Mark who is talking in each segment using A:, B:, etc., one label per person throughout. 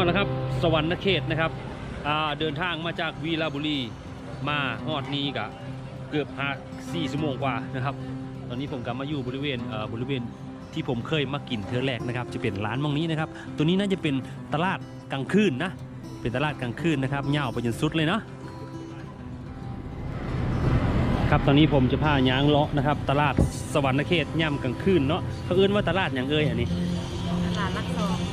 A: อดแล้วครับ สวรรค์เขตนะครับเดินทางมาจากวีระบุรีมาฮอดนี้กะเกือบหาสี่ชั่วโมงกว่านะครับ ตอนนี้ผมกลับมาอยู่บริเวณเบริเวณที่ผมเคยมากินเทอแรกนะครับ จะเป็นร้านมองนี้นะครับ ตัวนี้น่าจะเป็นตลาดกลางคืนนะ เป็นตลาดกลางคืนนะครับยาไปจนสุดเลยเนาะครับตอนนี้ผมจะพาย้างเลาะนะครับ ตลาดสวรรค์เขตย่ำกลางคืนเนาะเขาเอื้นว่าตลาดอย่างเอ้ยอันนี้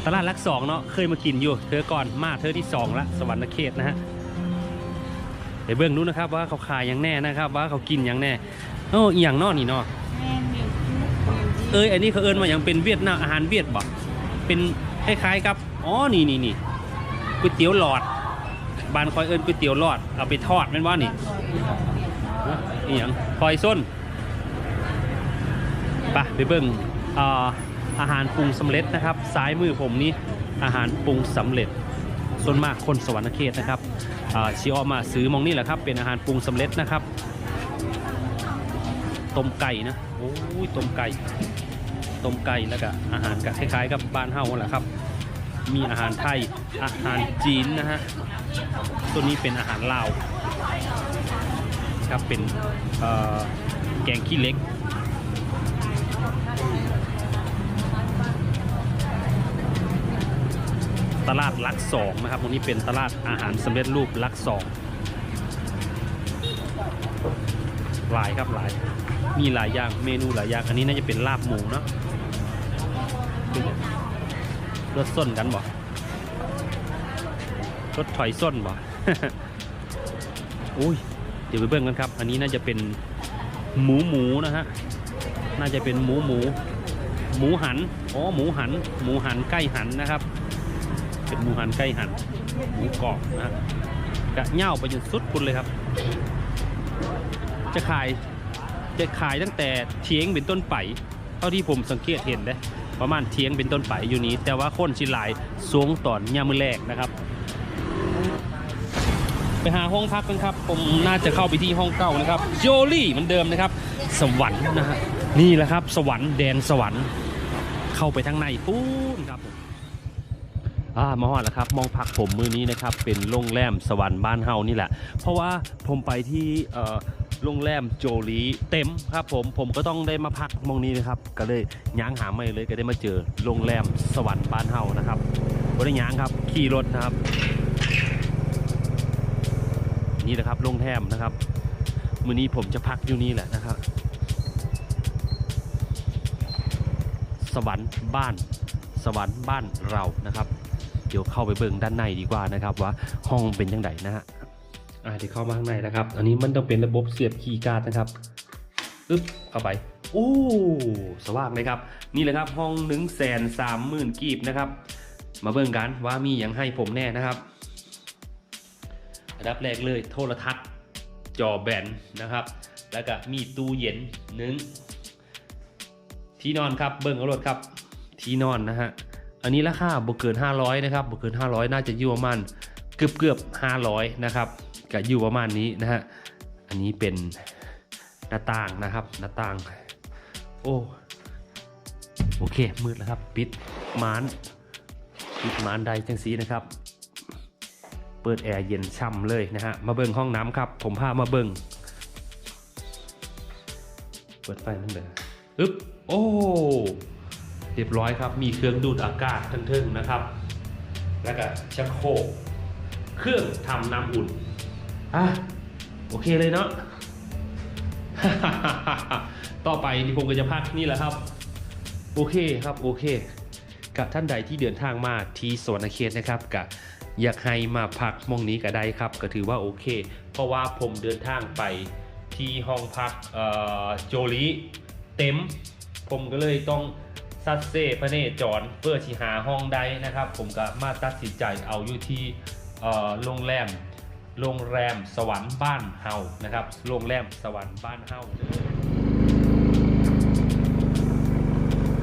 B: ตลาดลัก
A: สองเนาะเคยมากินอยู่ เธอก่อนมาเธอที่สองละสวรรค์เขตนะฮะไปเบื้องนู้นนะครับว่าเขาขายอย่างแน่นะครับ ว่าเขากินอย่างแน่โอ้อหย่างเนอนี่เนาะ
B: แม่มิวคุก
A: เอ้ยอันนี้เขาเอิ้นว่าอย่างเป็นเวียดนามอาหารเวียดบ่เป็นคล้ายๆกับอ๋อนี่นี่นี่ก๋วยเตี๋ยวหลอดบ้านคอยเอิ้นก๋วยเตี๋ยวหลอดเอาไปทอดแม่นว่านี่นี่หยังคอยส้นไปไปเบิ่งอ่า อาหารปรุงสำเร็จนะครับซ้ายมือผมนี่อาหารปรุงสำเร็จ ส่วนมากคนสวรรค์เขตนะครับชิออมาซื้อมองนี่แหละครับเป็นอาหารปรุงสำเร็จนะครับต้มไก่นะโอ้ยต้มไก่ต้มไก่แล้วก็อาหารก็คล้ายๆ กับบ้านเฮาแหละครับ มีอาหารไทยอาหารจีนนะฮะตัวนี้เป็นอาหารลาวครับเป็นแกงขี้เล็ก ตลาดลักสองนะครับตรงนี้เป็นตลาดอาหารสำเร็จรูปลักสองหลายครับหลายมีหลายอย่างเมนูหลายอย่างอันนี้น่าจะเป็นลาบหมูเนาะรสส้นกันบ่รสถอยส้นบ่อุ้ยเดี๋ยวไปเบิ่งกันครับ อันนี้น่าจะเป็นหมูหมูนะฮะน่าจะเป็นหมูหมู หมูหันอ๋อหมูหัน หมูหันใกล้หันนะครับ เป็นหมูหันใกล้หันหมูกรอบนะฮะกะเง่าไปจนสุดคุณเลยครับ จะขายจะขายตั้งแต่เทียงเป็นต้นไปเท่าที่ผมสังเกตเห็นเลยประมาณเทียงเป็นต้นไปอยู่นี้ แต่ว่าคนชิลายสูงตอนยามมือแรกนะครับ ไปหาห้องพักกันครับ ผมน่าจะเข้าไปที่ห้องเก่านะครับโจลี่เหมือนเดิมนะครับ สวรรค์นะฮะนี่แหละครับ สวรรค์แดนสวรรค์ เข้าไปทางในปูนครับผม อ่ามาฮอดแล้วครับมองพักผมมือนี้นะครับเป็นโรงแรมสวรรค์บ้านเฮานี่แหละ เพราะว่าผมไปที่เอ่อโรงแรมโจลีเต็มครับผมผมก็ต้องได้มาพักมองนี้นะครับก็เลยย้างหาไม่เลยก็ได้มาเจอโรงแรมสวรรค์บ้านเฮานะครับบริย้างครับขี่รถนะครับ นี่แหละครับโรงแรมนะครับมือนี้ผมจะพักอยู่นี่แหละนะครับ สวรรค์บ้านสวรรค์บ้านเรานะครับ เดี๋ยวเข้าไปเบิ่งด้านในดีกว่านะครับว่าห้องเป็นยังไงนะฮะอ่าเดี๋ยวเข้ามาข้างในนะครับ อันนี้มันต้องเป็นระบบเสียบคีย์การ์ดนะครับอึ๊บเข้าไปโอ้สว่างเลยครับ นี่แหละครับห้องหนึ่งแสนสามหมื่นกีบนะครับ มาเบิ่งกันว่ามีอย่างให้ผมแน่นะครับอันดับแรกเลยโทรทัศน์จอแบนนะครับ แล้วก็มีตู้เย็นหนึ่งที่นอนครับเบิ่งเอารถครับ ที่นอนนะฮะ อันนี้ราคาบ่เกิน 500นะครับบ่เกิน 500 น่าจะอยู่ประมาณเกือบเกือบ500นะครับก็อยู่ประมาณนี้นะฮะอันนี้เป็นหน้าต่างนะครับหน้าต่าง โอ้โอเคมืดแล้วครับ ปิดม่านปิดม่านใดจังสีนะครับ เปิดแอร์เย็นช่ำเลยนะฮะมาเบิ่งห้องน้ำครับ ผมพามาเบิ่งเปิดไฟนั่นเลยอึ๊บโอ้ เรียบร้อยครับ มีเครื่องดูดอากาศทึ่งๆนะครับ แล้วก็ชักโครกเครื่องทำน้ำอุ่นอะโอเคเลยเนาะต่อไปที่ผมก็จะพักนี่แหละครับ โอเคครับโอเค กับท่านใดที่เดินทางมาที่สวนเขตนะครับกับอยากให้มาพักหมองนี้ก็ได้ครับ ก็ถือว่าโอเค เพราะว่าผมเดินทางไปที่ห้องพักโจลีเต็ม ผมก็เลยต้อง ซัดเซ่พระเนจรเพื่อที่หาห้องใดนะครับ ผมก็มาตัดสินใจเอาอยู่ที่โรงแรมโรงแรมสวรรค์บ้านเฮานะครับโรงแรมสวรรค์บ้านเฮา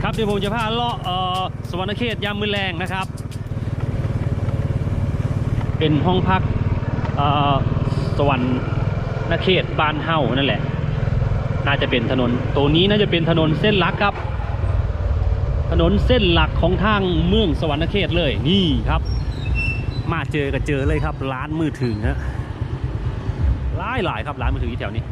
A: ครับเดี๋ยวผมจะพาเลาะสวรรค์เขตยามมือแรงนะครับ เป็นห้องพักสวรรค์เขตบ้านเฮานั่นแหละ น่าจะเป็นถนนตัวนี้น่าจะเป็นถนนเส้นลักครับ ถนนเส้นหลักของทางเมืองสวรรค์เขตเลยนี่ครับ มาเจอก็เจอเลยครับ ร้านมือถือฮะหลายหลายครับร้านมือถือที่แถวนี้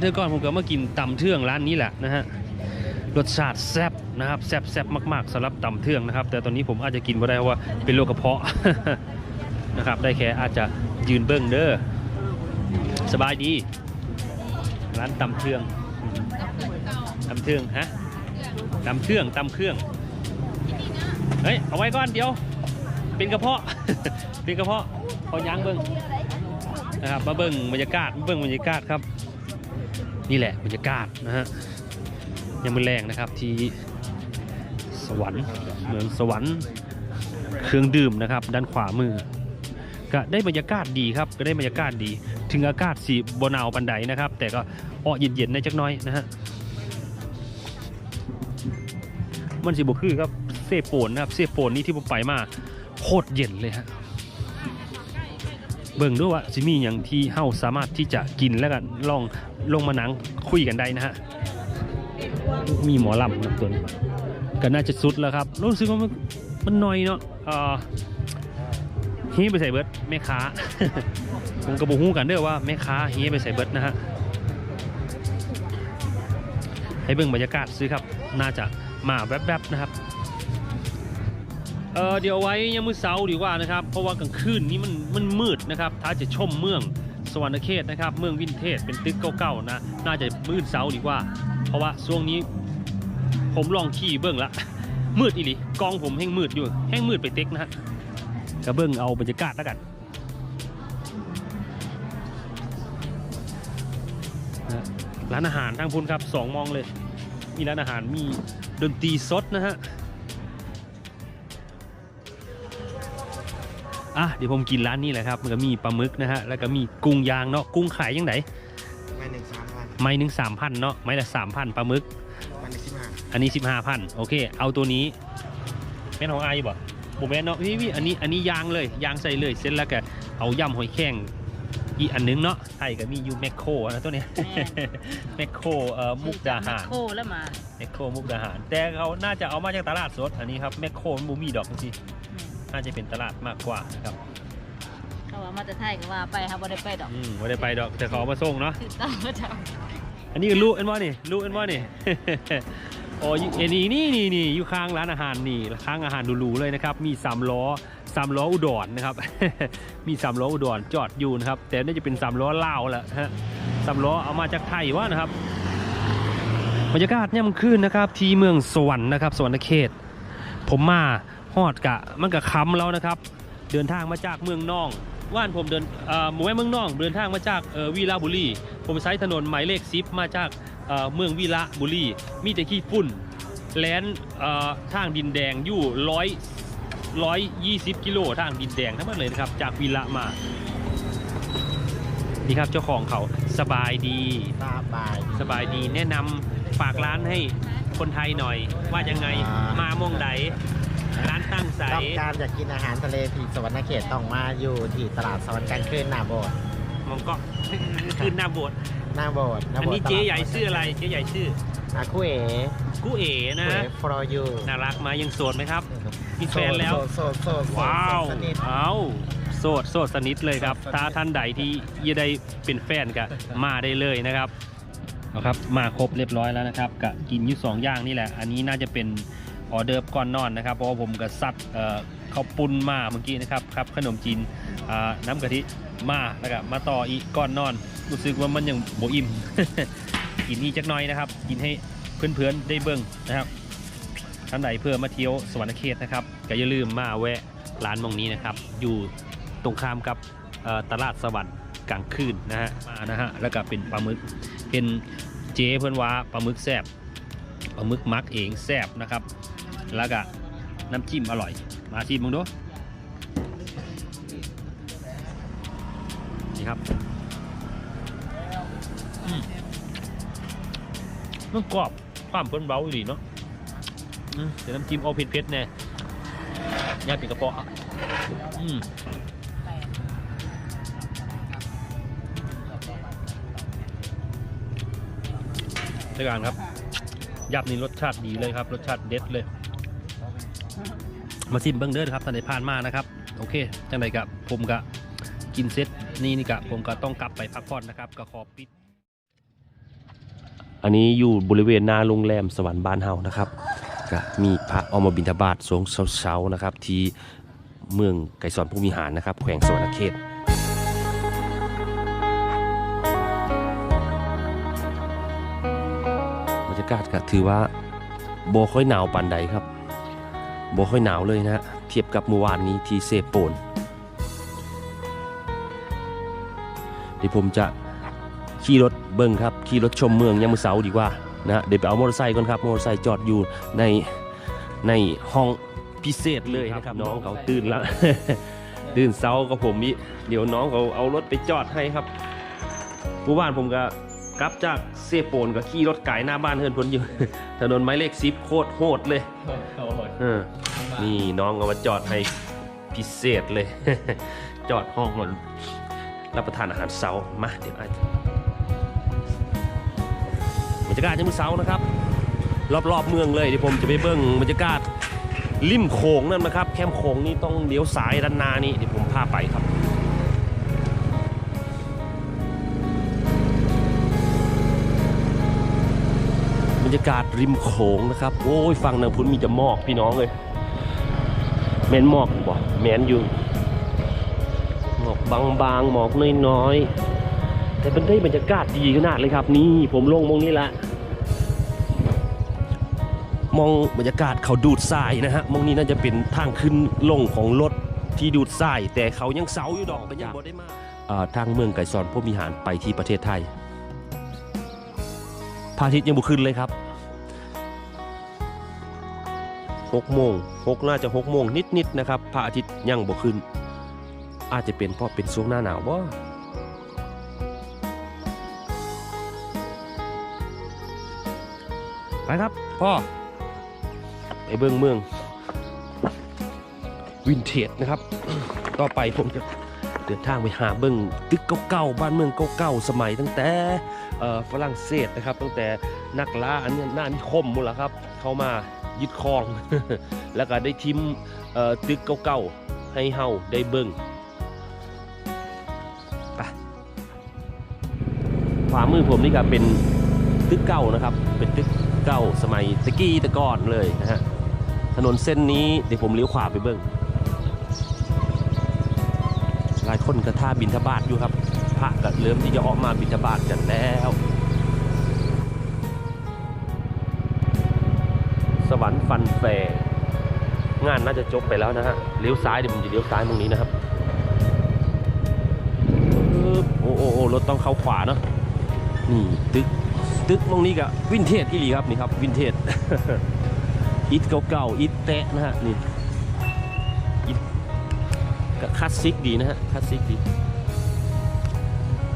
A: เธอก่อนผมก็มากินตำเทื่องร้านนี้แหละนะฮะรสชาติแซ่บนะครับแซ่บแซ่บมากๆสำหรับตำเทื่องนะครับ แต่ตอนนี้ผมอาจจะกินไม่ได้เพราะว่าเป็นโรคกระเพาะนะครับ ได้แค่อาจจะยืนเบิ้งเด้อสบายดี ร้านตำเทื่องตำเทื่องฮะตำเทื่องตำเครื่องเฮ้ยเอาไว้ก่อนเดี๋ยว เป็นกระเพาะเป็นกระเพาะพอยางเบิ้งนะครับมาเบิ้งบรรยากาศมาเบิ้งบรรยากาศครับ นี่แหละบรรยากาศนะฮะยังมือแรงนะครับที่สวรรค์เมืองสวรรค์เครื่องดื่มนะครับ ด้านขวามือ ก็ได้บรรยากาศดีครับก็ได้บรรยากาศดี ถึงอากาศสีบนาวปันไดนะครับ แต่ก็ออเย็นๆในจักน้อยนะฮะมันสิบคือครับเซโปนนะครับเซโปนนี่ที่ผมไปมาโคตรเย็นเลยฮะ เบิ่งด้วยว่าสิมีอย่างที่เฮาสามารถที่จะกินแล้วกันลองลงมาหนังคุยกันได้นะฮะมีหมอลำนะตัวนี้ก็น่าจะสุดแล้วครับรู้สึกว่ามันมันน้อยเนาะเฮียไปใส่เบิร์ดแม่ค้าผมกระบุหูกันเด้อว่าแม่ค้าเฮียไปใส่เบิร์ดนะฮะให้เบิ่งบรรยากาศซื้อครับ น่าจะมาแวบๆนะครับ เออเดี๋ยวไว้ยังมือเสาดีกว่านะครับ เพราะว่ากลางคืนนี้มันมันมืดนะครับถ้าจะชมเมืองสวรรณเขตนะครับ เมืองวินเทจเป็นตึกเก่าๆนะ น่าจะมืดเสาดีกว่า เพราะว่าช่วงนี้ ผมลองขี่เบิ่งละมืดอีหลีกองผมแห้งมืดอยู่แห้งมืดไปเต็กนะฮะก็เบิ่งเอาบรรยากาศแล้วกันร้านอาหารทางพุนครับสองมองเลย มีร้านอาหารมีดนตรีสดนะฮะ อะเดี๋ยวผมกินร้านนี้แหละครับมันก็มีปลาหมึกนะฮะแล้วก็มีกุ้งยางเนาะกุ้งขายยังไง
C: ไม่หนึ่งสามพัน
A: ไม้หนึ่งสามพันเนาะไม้ละสามพันปลาหมึก
C: มันหนึ่งสิบห้า
A: อันนี้สิบห้าพันโอเค เอาตัวนี้เป็นของอายบ่บุแมนเนาะพี่พี่อันนี้อันนี้ยางเลยยางใส่เลยเสร็จแล้วก็เอาย่ำหอยแข้งอีกอันนึงเนาะไทยก็มีอยู่แมคโครนะตัวเนี้ยแมคโครเอ่อมุกดาหาร
B: โคแล้วมา
A: แมคโครมุกดาหาร แต่เขาน่าจะเอามาจากตลาดสดอันนี้ครับแมคโครมันบูมีดอกจริงๆ น่าจะเป็นตลาดมากกว่านะครับ
B: เขาว่ามาจะไทยก็ว่าไปครับบ่ได้ไปดอก
A: อืมไม่ได้ไปดอกแต่เขาเอามาส่งเนาะ
B: ติดตามมาจาก
A: อันนี้ก็ลูกเอ็นว่านี่ลูกเอ็นว่านี่ โอ้ยเอ็นนี่นี่นี่นี่อยู่ข้างร้านอาหารนี่ข้างอาหารหรูๆเลยนะครับ มีสามล้อสามล้ออุดรนะครับ มีสามล้ออุดรจอดอยู่นะครับ แต่น่าจะเป็นสามล้อลาวแหละฮะสามล้อเอามาจากไทยวะนะครับบรรยากาศเนี่ยมันขึ้นนะครับ ที่เมืองสวรรค์นะครับสวรรณเขต ผมมา ฮอดกะมันกะค้ำแล้วนะครับ เดินทางมาจากเมืองน่องว่านผมเดินเอ่อหมู่แม่เมืองน่อง เดินทางมาจากเอ่อวีระบุรี ผมใช้ถนนหมายเลขซิปมาจากเอ่อเมืองวีระบุรี มีแต่ขี้ฝุ่นแลนเอ่อทางดินแดงอยู่ร้อยร้อยยี่สิบกิโลทางดินแดงทั้งหมดเลยนะครับ จากวีระมานี่ครับเจ้าของเขาสบายดี
C: ตาบาย
A: สบายดีแนะนำฝากร้านให้คนไทยหน่อย ว่ายังไง
C: อ่าม
A: มาโมงใด
C: ค
A: ร้านตั้งใส
C: ต้องการอยากกินอาหารทะเลที่สวรรณเขตต้องมาอยู่ที่ตลาดสวรรค์กลางคืนหน้าโบสถ์
A: มองก็ขึ้นหน้าโบสถ์
C: หน้าโบสถ์หน้า
A: อัน
C: โบสถ์
A: นี้เจ๊ใหญ่ชื่ออะไรเจ๊ใหญ่ชื่อ
C: อาคุเอ๋
A: กูเอ๋นะ
C: คุเอ๋ for you
A: น่ารักมายังโสดไหมครับมีแฟนแล้ว
C: โสดโสดโสดโสด
A: ว้าว
C: สนิท
A: เอาโสดโสดสนิทเลยครับถ้าท่านใดที่ยังได้เป็นแฟนก็มาได้เลยนะครับเอาครับมาครบเรียบร้อยแล้วนะครับกะกินอยู่สองอย่างนี่แหละ อันนี้น่าจะเป็น ออเดิร์ฟก่อนนอนนะครับ เพราะว่าผมก็ซัดเข้าวปุ้นมาเมื่อกี้นะครับครับขนมจีนน้ำกะทิมาแล้วก็มาต่ออีกก่อนนอน รู้สึกว่ามันยังโบอิ่มกินอีกจักน่อยนะครับ กินให้เพื่อนๆได้เบิ่งนะครับท่านใดเพื่อมาเที่ยวสวรรณเขตนะครับก็อย่าลืมมาแวะร้านมองนี้นะครับ อยู่ตรงข้ามกับตลาดสวรรค์กลางคืนนะฮะมานะฮะแล้วก็เป็นปลาหมึกเป็นเจ๊เพื่อนว่าปลาหมึกแซ่บ ปลาหมึกมักเองแซบนะครับ แล้วก็น้ำจิ้มอร่อย มาชิมมึงดูนี่ครับมันกรอบความเพิ่นเบาอยู่ดีเนาะเดี๋ยวน้ำจิ้มเอาเผ็ดๆแน่ย่าป็นกระเพาะอะอืมด้วยกันครับ ยับนี่รสชาติดีเลยครับ รสชาติเด็ดเลย มาซิมเบิ้งเด้อครับตอนในผ่านมานะครับ โอเคจังไรกับผมกะกินเซตนี่นี่กะผมก็ต้องกลับไปพักผ่อนนะครับก็ขอปิด อันนี้อยู่บริเวณหน้าโรงแรมสวรรค์บ้านเฮานะครับก็มีพระออกมาบิณฑบาตสงเช้าๆนะครับ ที่เมืองไก่สอนภูมิหารนะครับ แขวงสวรรณเขตากาศก็ถือว่าโบค่อยหนาวปานใดครับโบค่อยหนาวเลยนะฮะเทียบกับเมื่อวานนี้ที่เซโปนเดี๋ยวผมจะขี่รถเบิ้งครับขี่รถชมเมืองยามมื้อเสาร์ดีกว่านะฮะเดี๋ยวไปเอามอเตอร์ไซค์ก่อนครับมอเตอร์ไซค์จอดอยู่ในในห้องพิเศษเลยนะครับ น้องเขาตื่นแล้วตื่นเช้ากับผมนี่เดี๋ยวน้องเขาเอารถไปจอดให้ครับเมื่อวานผมก็ กลับจากเซโปนก็ขี่รถไก่หน้าบ้านเฮือนเพนอยู่ ถนนไม้เลขซิปโคตรโหดเลยเออนี่น้องเอามาจอดให้พิเศษเลย จอดห้องมันรับประทานอาหารเช้ามาเดี๋ยวอาจบรรยากาศยังมือเช้านะครับ รอบๆเมืองเลยเดี๋ยวผมจะไปเบิ้งบรรยากาศริมโขงนั่นนะครับ แคมป์โขงนี่ต้องเลี้ยวซ้ายด้านหน้านี่เดี๋ยวผมพาไปครับากาศริมโขงนะครับ โอ้ยฟังนางพุ้นมีจะหมอกพี่น้องเลยแมนหมอกบ่แมนอยู่หมอกบางๆหมอกน้อยๆแต่เป็นได้บรรยากาศดีขนาดเลยครับ นี่ผมลงมองนี่ละมองบรรยากาศเขาดูดทรายนะฮะมองนี้น่าจะเป็นทางขึ้นลงของรถที่ดูดทรายแต่เขายังเสาอยู่ดอกก็ยังบ่ได้มาอ่าทางเมืองไก่ซอนพวกมีหารไปที่ประเทศไทยพระอาทิตย์ยังบุขึ้นเลยครับ 6โมง6น่าจะ6โมงนิดๆนะครับพระอาทิตย์ยังบ่ขึ้น อาจจะเป็นเพราะเป็นช่วงหน้าหนาวว่าไปครับพ่อไปเบื้องเมืองวินเทจนะครับ ต่อไปผมจะเดินทางไปหาเบื้องตึกเก่าๆบ้านเมืองเก่าๆสมัยตั้งแต่ฝรั่งเศสนะครับ ตั้งแต่นักล่าอันนี้หน้านิคมมดแล้วครับ เข้ามา ยึดครอง แล้วก็ได้ทิมตึกเก่าๆให้เฮาได้เบิ่งไปขวามือผมนี่ก็เป็นตึกเก่านะครับ เป็นตึกเก่าสมัยตะกี้ตะก่อนเลยนะฮะถนนเส้นนี้เดี๋ยวผมเลี้ยวขวาไปเบิ่งหลายคนก็ท่าบินทบาทอยู่ครับ พระก็เริ่มที่จะออกมาบินทบาทกันแล้ว วรรค์ฟันแฟงานน่าจะจบไปแล้วนะฮะเลี้ยวซ้ายเดี๋ยวผมจะเลี้ยวซ้ายตรงนี้นะครับโอ้โอ้รถต้องเข้าขวาเนาะนี่ตึกตึกตรงนี้กับวินเทจที่ดีครับนี่ครับวินเทจอิฐเก่าๆอิฐแตะนะฮะนี่อิฐก็คลาสสิกดีนะฮะคลาสสิกดี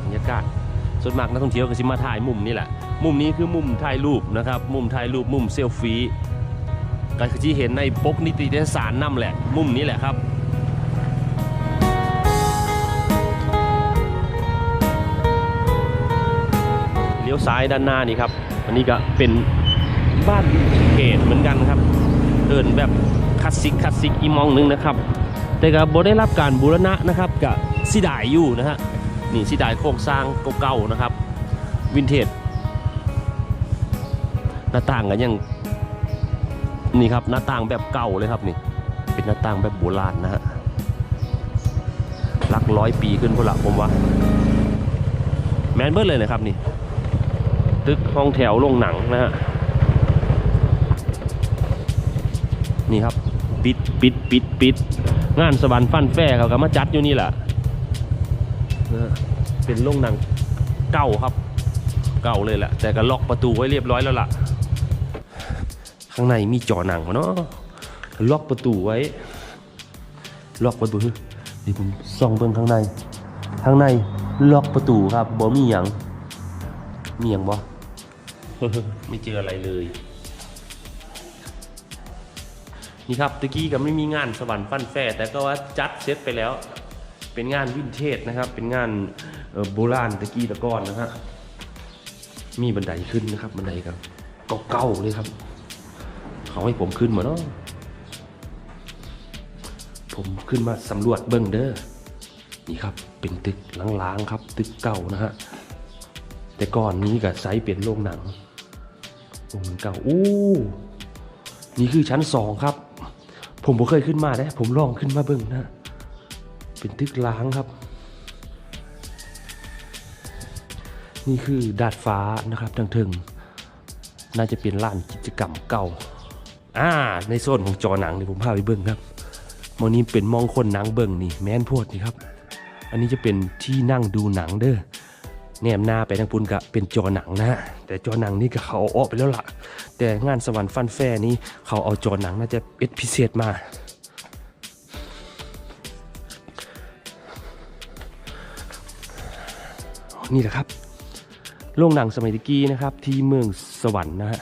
A: บรรยากาศส่วนมากนักท่องเที่ยวก็สิมาถ่ายมุมนี่แหละ มุมนี้คือมุมถ่ายรูปนะครับ มุมถ่ายรูปมุมเซลฟี่ ก็คือที่เห็นในปกนิตยสารนั่นแหละ มุมนี้แหละครับเลี้ยวซ้ายด้านหน้านี่ครับอันนี้ก็เป็นบ้านเขตเหมือนกันครับ เดินแบบคลาสสิกคลาสสิกอีมองหนึงนะครับ แต่ก็บ่ได้รับการบูรณะนะครับกับสิดายอยู่นะฮะนี่สิดายโครงสร้างเก่าๆนะครับ วินเทจหน้าต่างกันยัง นี่ครับหน้าต่างแบบเก่าเลยครับนี่เป็นหน้าต่างแบบโบราณนะฮะหลักร้อยปีขึ้นพนละผมว่า แมนเบิร์เลยนะครับนี่ ตึกห้องแถวโรงหนังนะฮะนี่ครับปิดปิดปิดปิดงานสวรรค์ฟันแฟ่เขาก็มาจัดอยู่นี่แหละนะฮะเป็นโรงหนังเก่าครับ เก่าเลยแหละแต่ก็ล็อกประตูไว้เรียบร้อยแล้วล่ะ ข้างในมีจอหนังเนาะล็อกประตูไว้ ล็อกประตูเดี๋ยวผมส่องเบิ่งข้างใน ข้างในล็อกประตูครับบ่มีหยังมีหยังบ่ไม่เจออะไรเลย นี่ครับตะกี้ก็ไม่มีงานสวรรค์ฟันแฟร์แต่ก็ว่าจัดเซตไปแล้ว เป็นงานวินเทจนะครับ เป็นงานโบราณตะกี้ตะก้อนนะฮะมีบันไดขึ้นนะครับ บันไดครับเก่าๆเลยครับ เขาให้ผมขึ้นมาเนาะผมขึ้นมาสำรวจเบิ้งเด้อนี่ครับ เป็นตึกล้างๆครับ ตึกเก่านะฮะแต่ก่อนนี้ก็ไซส์เป็นโรงหนังโรงหนังเก่าอู้นี่คือชั้นสองครับ ผมบ่เคยขึ้นมาได้ผมลองขึ้นมาเบิ่งนะเป็นตึกล้างครับ นี่คือดาดฟ้านะครับทางถึงน่าจะเป็นลานกิจกรรมเก่า อ่า ในโซนของจอหนังนี่ผมพาไปเบิ่งครับมองนี้เป็นมองคนหนังเบิ่งนี่แม่นโพดนี่ครับ อันนี้จะเป็นที่นั่งดูหนังเด้อแนมหน้าไปทางปุ่นกะเป็นจอหนังนะ แต่จอหนังนี่ก็เขาเอาอกไปแล้วล่ะ แต่งานสวรรค์ฟันแฟนี้เขาเอาจอหนังน่าจะเอ็ดพิเศษมา นี่แหละครับโรงหนังสมัยตะกี้นะครับที่เมืองสวรรค์นะฮะ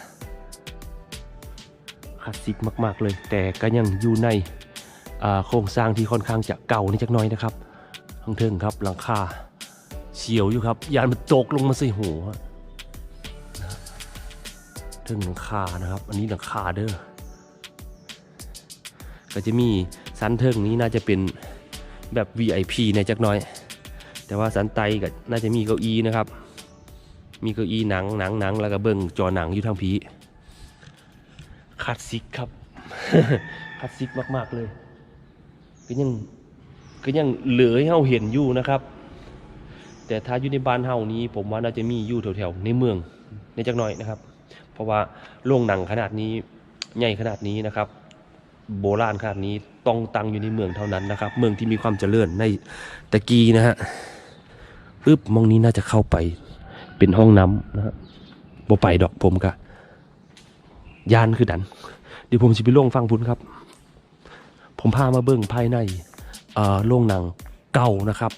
A: คลาสสิกมาก ๆ เลย แต่ก็ยังอยู่ในโครงสร้างที่ค่อนข้างจะเก่านิดจักน้อยนะครับทั้งเทิงครับหลังคาเฉียวอยู่ครับ ยานมันตกลงมาใส่หัวนะถึงหลังคานะครับ อันนี้หลังคาเด้อก็จะมีสันเทิงนี้น่าจะเป็นแบบ VIP ในจักน้อย แต่ว่าสันไตก็น่าจะมีเก้าอี้นะครับ มีเก้าอี้หนังหนังหนังแล้วก็เบิ่งจอหนังอยู่ทางพี คลาสสิกครับคลาสสิกมาก ๆ เลยก็ยังก็ยังเหลือให้เราเห็นอยู่นะครับ แต่ถ้าอยู่ในบ้านเฮานี้ ผมว่าน่าจะมีอยู่แถวๆในเมืองในจักหน่อยนะครับ เพราะว่าโรงหนังขนาดนี้ใหญ่ขนาดนี้นะครับ โบราณขนาดนี้ต้องตั้งอยู่ในเมืองเท่านั้นนะครับ เมืองที่มีความเจริญในตะกี้นะฮะปึ๊บมองนี้น่าจะเข้าไปเป็นห้องน้ำนะฮะบ่ไปดอกผมกะ ยานคือดัน เดี๋ยวผมสิไปล่งฟังพุ่นครับ ผมพามาเบิ่งภายในเอ่อโรงหนังเก่านะครับ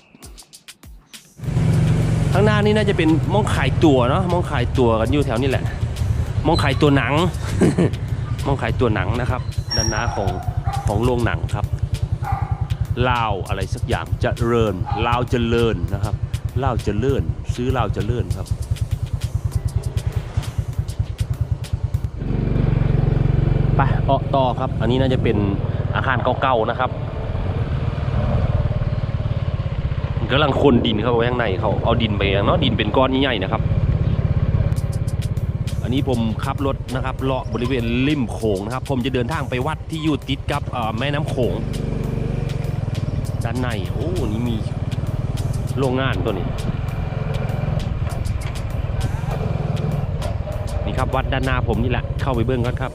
A: ข้างหน้านี่น่าจะเป็นมองขายตัวเนาะมองขายตัวกันอยู่แถวนี้แหละ มองขายตัวหนัง มองขายตัวหนังนะครับด้านหน้าของของโรงหนังครับลาวอะไรสักอย่างจะเริญลาวเริญนะครับลาวเริญซื้อลาวเริญครับ ไปเออต่อครับ อันนี้น่าจะเป็นอาคารเก่าๆนะครับกำลังคนดินเข้าไปข้างในเขาเอาดินไปเนาะดินเป็นก้อนใหญ่ๆนะครับ อันนี้ผมขับรถนะครับเลาะบริเวณริมโขงนะครับ ผมจะเดินทางไปวัดที่อยู่ติดกับแม่น้ำโขงด้านในโอ้นี่มีโรงงานตัวนี้นี่ครับวัดด้านหน้าผมนี่แหละเข้าไปเบิ้องก่อนครับ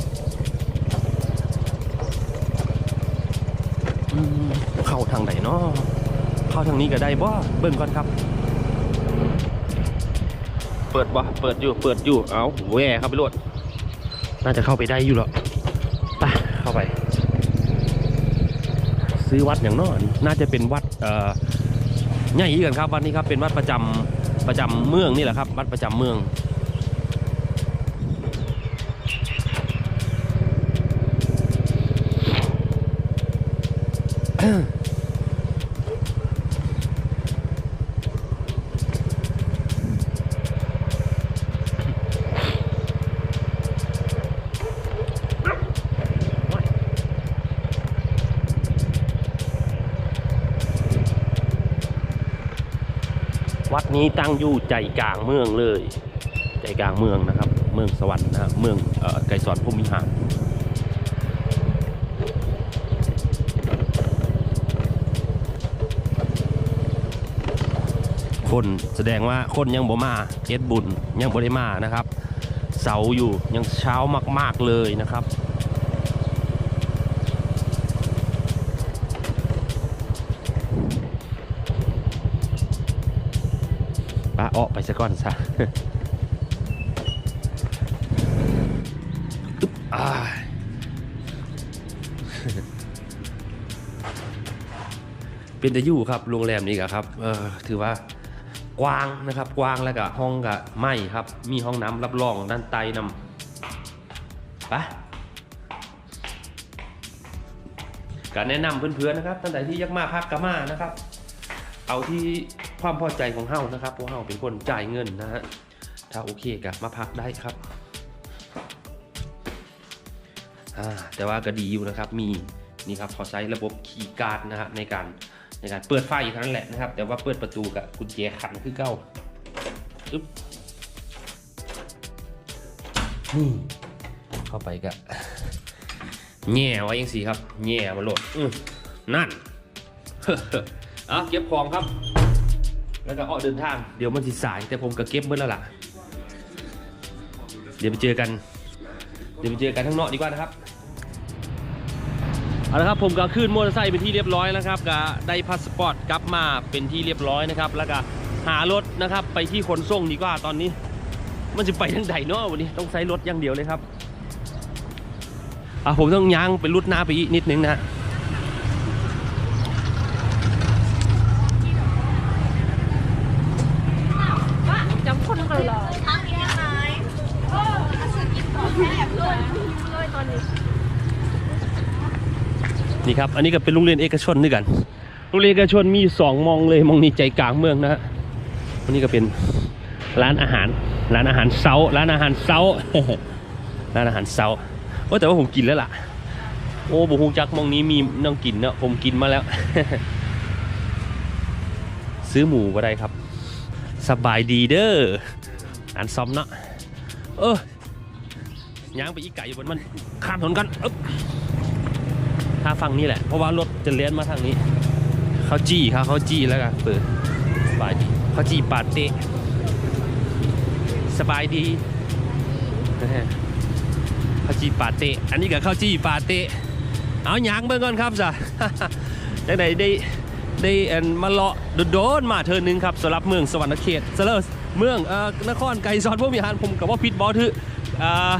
A: เข้าทางนี้ก็ได้บ่เบิ่งก่อนครับ เปิดบ่เปิดอยู่เปิดอยู่เอาแหวครับไปรวดน่าจะเข้าไปได้อยู่หรอปเข้าไป ซื้อวัดอย่างน้อนน่าจะเป็นวัดเอ่อใหญ่ยี่กันครับวัดนี้ครับเป็นวัดประจำประจำเมืองนี่แหละครับ วัดประจำเมือง嗯。 นี้ตั้งอยู่ใจกลางเมืองเลย ใจกลางเมืองนะครับ เมืองสวรรค์นะเมืองเอ่อไกรสอนพรหมวิหารคนแสดงว่าคนยังบ่มาเอ็ดบุญยังบ่ได้มานะครับ เสาอยู่ยังเช้ามาก ๆเลยนะครับาอ้อไปซะก่อนซะอึ๊บอ่าเป็นแต่อยู่ครับโรงแรมนี้กครับเออถือว่ากว้างนะครับ กว้างแล้วก็ห้องก็ไม่ครับ มีห้องน้ำรับรองด้านใต้นำไปการแนะนำเพื่อนๆนะครับท่านใดที่ยักมาพักกะมานะครับ เอาที่ ความพอใจของเฮานะครับเพราะเฮาเป็นคนจ่ายเงินนะฮะถ้าโอเคก็มาพักได้ครับอ่าแต่ว่าก็ดีอยู่นะครับ มีนี่ครับเขาใช้ระบบคีย์การ์ดนะฮะในการในการเปิดไฟเท่านั้นแหละนะครับ แต่ว่าเปิดประตูกับกุญแจขันคือเก้าอึ๊บนี่เข้าไปก็แง่ไว้ยังสีครับแง่มาโหลดนั่นเอะเก็บของครับ แล้วก็ออกเดินทาง เดี๋ยวมันสิสาย แต่ผมก็เก็บเมื่อแล้วล่ะ เดี๋ยวไปเจอกัน เดี๋ยวไปเจอกันข้างนอกดีกว่านะครับเอาละครับผมก็ขึ้นมอเตอร์ไซค์เป็นที่เรียบร้อยแล้วครับก็ได้พาสปอร์ตกลับมาเป็นที่เรียบร้อยนะครับแล้วก็หารถนะครับไปที่ขนส่งดีกว่าตอนนี้ มันจะไปทางใดเนาะวันนี้ต้องใช้รถอย่างเดียวเลยครับอะผมต้องย่างไปรุดหน้าไปอีกนิดนึงนะฮะ
B: จำคนกันหรอทั้งนี้ไหมเออสุดกินของแซ่บเลยเลยตอนนี้
A: นี่ ครับ อันนี้ก็เป็นโรงเรียนเอกชนด้วยกัน โรงเรียนเอกชนมีสองมองเลยมองนี้ใจกลางเมืองนะฮะอันนี้ก็เป็นร้านอาหาร ร้านอาหารเซาร้านอาหารเซาร้านอาหารเซาโอ้แต่ว่าผมกินแล้วล่ะ โอ้บุฮูจักมองนี้มีน้องกินเนาะผมกินมาแล้ว ซื้อหมูก็ได้ครับ สบายดีเด้ออ่านซ้อมเนาะเออย่างไปอีกไก่บนมัน ข้ามถนนกันอ๊บาฝั่งนี้แหละ เพราะว่ารถจะเลี้ยนมาทางนี้ เขาจี้ครับเขาจี้แล้วกันเปิดสบายดีเขาจี้ปาเตะสบายดีเขาจี้ปาเตะอันนี้กับเขาจี้ปาเตะเอาหยางเบิ่งก่อนครับจ้ะจังไหนได้ได้อันมาเลาะโดนมาเธอหนึงครับสำหรับเมืองสวรรณเขตเซเลอร์เมืองเอ่อนครไกรสอนพวกมีหารผมกับว่าพิษบอถืออ่า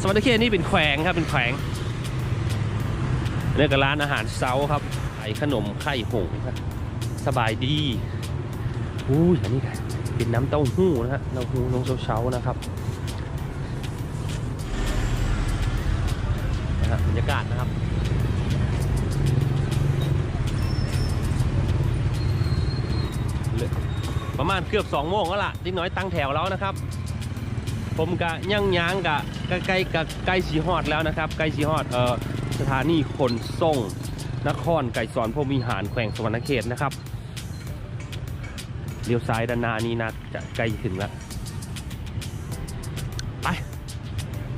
A: สวรรณเขตนี่เป็นแขวงครับเป็นแขวง นี่ก็ร้านอาหารเซาครับขายขนมไข่หงส์ครับสบายดีอุ้ยอันนี้ก็เป็นน้ำเต้าหู้นะฮะเต้าหู้นงเช้าๆนะครับนะฮะบรรยากาศนะครับประมาณเกือบ2โมงแล้วล่ะที่น้อยตั้งแถวแล้วนะครับ ผมกะย่างยางกะใกล้กับใกล้สีฮอดแล้วนะครับใกล้สีฮอดเอ่อ สถานีขนส่งนครไก่สอนพรมิหารแขวงสวรรณเขตนะครับเลี้ยวซ้ายด้านหน้านี้นะจะใกล้ถึงแล้วไป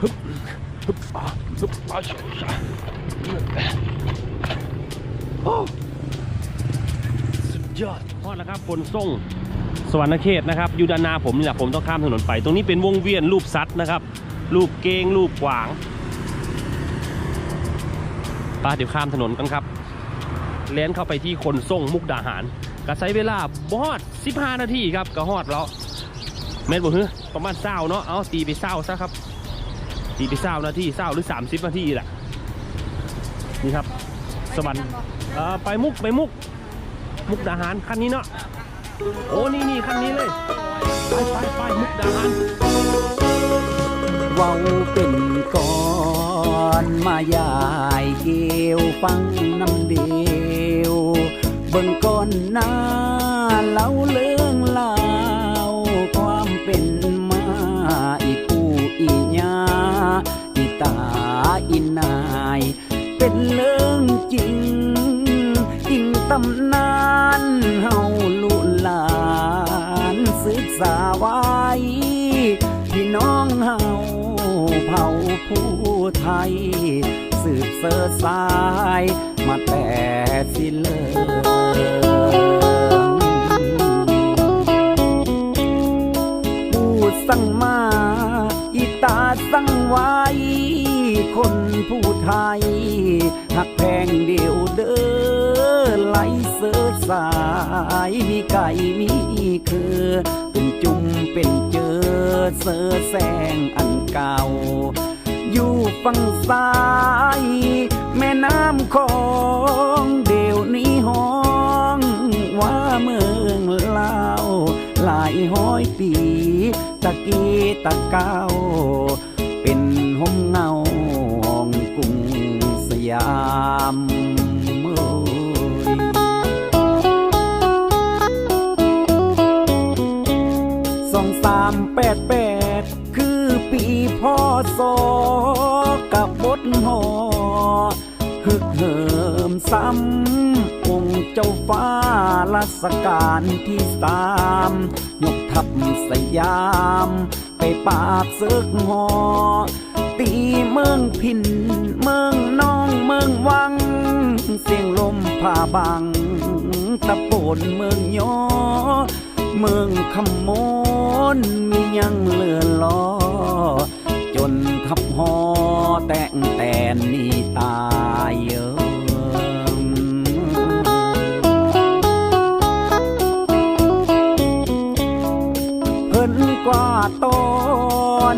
A: ฮึบฮึบอะฮึบอะโอ้สุดยอดฮอดแล้วครับขนส่งสวรรณเขตนะครับอยู่ด้านหน้าผมนี่แหละผมต้องข้ามถนนไป ตรงนี้เป็นวงเวียนรูปซัดนะครับ รูปเกงรูปกวาง ป้าเดี๋ยวข้ามถนนกันครับเลี้ยนเข้าไปที่คนส่งมุกดาหารก็ใช้เวลาบฮอด15 นาทีครับก็ฮอดแล้วแม่นบ่ฮึประมาณเศร้าเนาะเอาตีไปเศร้าซะครับตีไปเศร้านาทีเศร้าหรือ 30 นาทีแหละนี่ครับสวรรค์เอ่อไปมุกไปมุก มุกดาหารคันนี้เนาะโอ้นี่นี่คันนี้เลยไปไปไปมุกดาหาร
D: เว้าเป็นก่อน อนมายายเกี่ยวฟังน้ำเดียวเบิ่งก่อนหน้าเล่าเรื่องเล่าวความเป็นมาอีปู่อีญาอีตาอีนาย เป็นเรื่องจริงอิงตำนานเฮาลูกหลานศึกษาไว้ ผู้ไทย สืบเสอสาย มาแต่สิเลิผู้สั่งมาอีตาสั่งไว้ คนผู้ไทย หักแพงเดียวเด้อไหลเสือสาย มีไก่มีคือเป็นจุ่มเป็นเจอเสือแสงอันเก่า อยู่ฝั่งซ้าย แม่น้ำของเดี๋ยวนี้ห้องว่าเมืองลาวหลายห้อยปี ตะกี้ตะเก้า เป็นห่มเงาห้องกรุงสยามเอ้ยสองสามแปดแปด พ่อสอกับบทหอฮึกเหิมซ้ำองค์เจ้าฟ้ารัชกาลที่สามยกทัพสยาม ไปปราบศึกหอ ตีเมืองพิน เมืองน้องเมืองวัง เสียงลมผ่าบัง ตะโปนเมืองยอเมืองขมนมียังเลือลอ นทับหอแต่งแต่นนี่ตายเอิมเพิ่นกว่าตอน